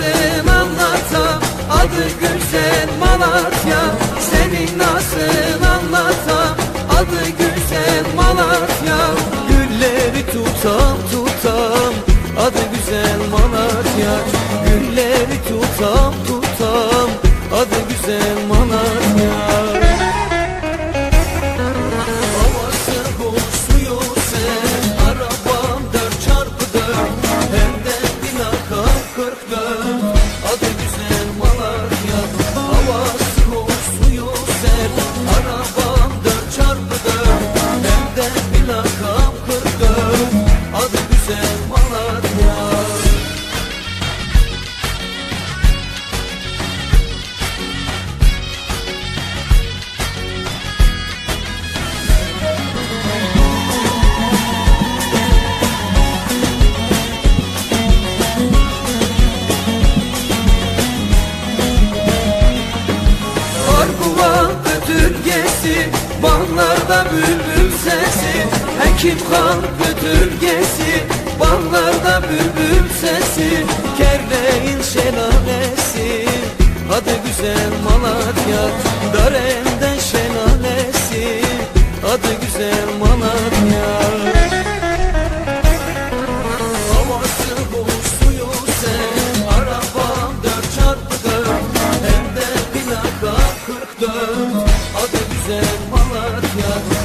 nasıl anlatam Adı güzel Malatya. Senin nasıl anlatam Adı güzel Malatya. Gülleri tutam tutam Adı güzel Malatya. Gülleri tutam tutam Adı güzel ötürgesi Bağlarda bülbül sesi. Hekim kan götürgesi Bağlarda bülbül sesi. Kerleğin şelalesi Adı güzel Malatya Dare güzel Malatya.